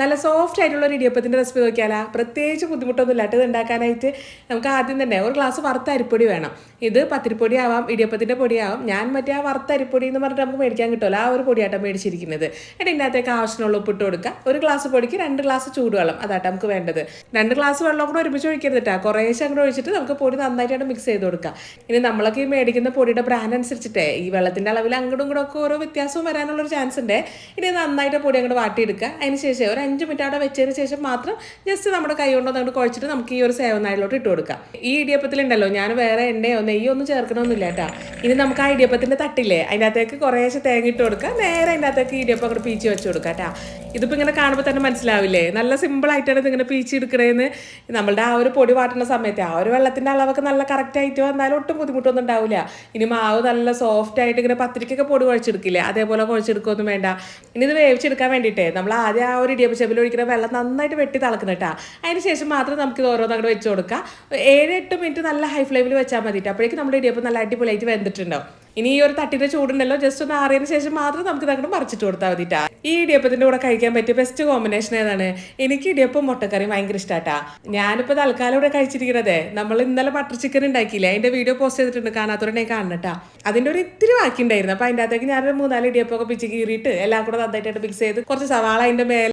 നല്ല സോഫ്റ്റ് ആയിട്ടുള്ള ഒരു ഇടിയപ്പത്തിന്റെ റെസിപ്പി നോക്കിയാലാ. പ്രത്യേകിച്ച് ബുദ്ധിമുട്ടൊന്നും ഇല്ലാട്ട് ഉണ്ടാക്കാനായിട്ട് നമുക്ക് ആദ്യം തന്നെ ഒരു ഗ്ലാസ് വറുത്ത അരിപ്പൊടി വേണം. ഇത് പത്തിരിപ്പൊടി ആവാം ഇടിയപ്പത്തിന്റെ പൊടിയാവാം ഞാൻ മറ്റേ ആ വറുത്ത അരിപ്പൊടി എന്ന് പറഞ്ഞിട്ട് നമുക്ക് മേടിക്കാൻ കിട്ടുമല്ലോ. ആ ഒരു പൊടിയാട്ടം മേടിച്ചിരിക്കുന്നത്. എന്നിട്ട് ഇതിനകത്തേക്ക് ആവശ്യമുള്ള ഉപ്പിട്ട് കൊടുക്കുക. ഒരു ഗ്ലാസ് പൊടിക്ക് രണ്ട് ഗ്ലാസ് ചൂടുവെള്ളം. അതാട്ടോ നമുക്ക് വേണ്ടത്. രണ്ട് ഗ്ലാസ് വെള്ളം കൂടെ ഒരുമിച്ച് ഒഴിക്കരുത് കേട്ടോ കുറേശ്ശെ അങ്ങോട്ട് ഒഴിച്ചിട്ട് നമുക്ക് പൊടി നന്നായിട്ടാണ് മിക്സ് ചെയ്ത് കൊടുക്കുക ഇനി നമ്മളൊക്കെ ഈ മേടിക്കുന്ന പൊടിയുടെ ബ്രാൻഡ് അനുസരിച്ചിട്ടേ ഈ വെള്ളത്തിന്റെ അളവിൽ അങ്ങോട്ടും ഇങ്ങോട്ടും ഒക്കെ ഓരോ വ്യത്യാസവും വരാനുള്ളൊരു ചാൻസ് ഉണ്ട്. ഇനി നന്നായിട്ട് പൊടി അങ്ങോട്ട് വാട്ടിയെടുക്കുക. അതിന് ശേഷം ഒരു അഞ്ച് മിനിറ്റ് അവിടെ വെച്ചതിന് ശേഷം മാത്രം ജസ്റ്റ് നമ്മുടെ കൈ കൊണ്ട് അങ്ങോട്ട് കുഴച്ചിട്ട് നമുക്ക് ഈ ഒരു സേവനായിലോട്ട് ഇട്ട് കൊടുക്കാം. ഈ ഇടിയപ്പത്തിലുണ്ടല്ലോ ഞാൻ വേറെ എണ്ണയോ നെയ്യോ ഒന്നും ചേർക്കണമെന്നില്ല കേട്ടോ. ഇനി നമുക്ക് ആ ഇടിയപ്പത്തിന്റെ തട്ടില്ലേ അതിന്റെ അകത്തേക്ക് കുറേശ്ശെ തേങ്ങ ഇട്ട് കൊടുക്കാം. നേരെ അതിന്റെ അകത്തേക്ക് ഇടിയപ്പം അങ്ങോട്ട് പീച്ച് വെച്ച് കൊടുക്കുക കേട്ടോ. ഇതിപ്പോൾ ഇങ്ങനെ കാണുമ്പോൾ തന്നെ മനസ്സിലാവില്ലേ? നല്ല സിമ്പിൾ ആയിട്ടാണ് ഇതിങ്ങനെ പീച്ച് എടുക്കണേന്ന്. നമ്മളുടെ ആ ഒരു പൊടി വാട്ടുന്ന സമയത്ത് ആ ഒരു വെള്ളത്തിന്റെ അളവൊക്കെ നല്ല കറക്റ്റ് ആയിട്ട് വന്നാലും ഒട്ടും ബുദ്ധിമുട്ടൊന്നും ഉണ്ടാവില്ല. ഇനി മാവ് നല്ല സോഫ്റ്റ് ആയിട്ട് ഇങ്ങനെ പത്തിരിക്കൊക്കെ പൊടി കുഴച്ചെടുക്കില്ലേ അതേപോലെ കുഴച്ചെടുക്കുകയൊന്നും വേണ്ട. ഇനി ഇത് വേവിച്ചെടുക്കാൻ വേണ്ടിയിട്ടേ നമ്മൾ ആദ്യം ആ ഒരു ഇടിയപ്പച്ചപ്പിൽ ഒഴിക്കുന്ന വെള്ളം നന്നായിട്ട് വെട്ടി തിളക്കുന്ന കേട്ടോ. അതിന് ശേഷം മാത്രം നമുക്ക് ഇത് ഓരോന്ന് അങ്ങോട്ട് വെച്ച് കൊടുക്കുക ഏഴ് എട്ട് മിനിറ്റ് നല്ല ഹൈ ഫ്ലെയിമിൽ വെച്ചാൽ മതിയിട്ട് അപ്പോഴേക്കും നമ്മുടെ ഇടിയപ്പം നല്ല അടിപൊളിയായിട്ട് വെന്തിട്ടുണ്ടാവും. ഇനി ഈ ഒരു തട്ടിന്റെ ചൂടുണ്ടല്ലോ ജസ്റ്റ് ഒന്ന് ആറിയതിന് ശേഷം മാത്രം നമുക്ക് അങ്ങോട്ട് മറിച്ചിട്ട് കൊടുത്താൽ മതിട്ടാ ഈ ഇടിയപ്പത്തിന്റെ കൂടെ കഴിക്കാൻ പറ്റിയ ബെസ്റ്റ് കോമ്പിനേഷൻ ഏതാണ്? എനിക്ക് ഇടിയപ്പം മുട്ടക്കറി ഭയങ്കര ഇഷ്ടാട്ടാ ഞാനിപ്പോൾ തൽക്കാലം ഇവിടെ കഴിച്ചിരിക്കുന്നത് നമ്മൾ ഇന്നലെ ബട്ടർ ചിക്കൻ ഉണ്ടാക്കിയില്ലേ? അതിന്റെ വീഡിയോ പോസ്റ്റ് ചെയ്തിട്ടുണ്ട്. കാണാത്തവരുടെ കാണണട്ടാ അതിന്റെ ഒരു ഇത്തിരി ബാക്കി ഉണ്ടായിരുന്നു അപ്പൊ അതിന്റെ അകത്തേക്ക് ഞാനൊരു മൂന്നാൽ ഇടിയപ്പൊക്കെ പിച്ച് കീറിയിട്ട് എല്ലാം കൂടെ നന്നായിട്ട് മിക്സ് ചെയ്ത് കുറച്ച് സവാള അതിന്റെ മേലെ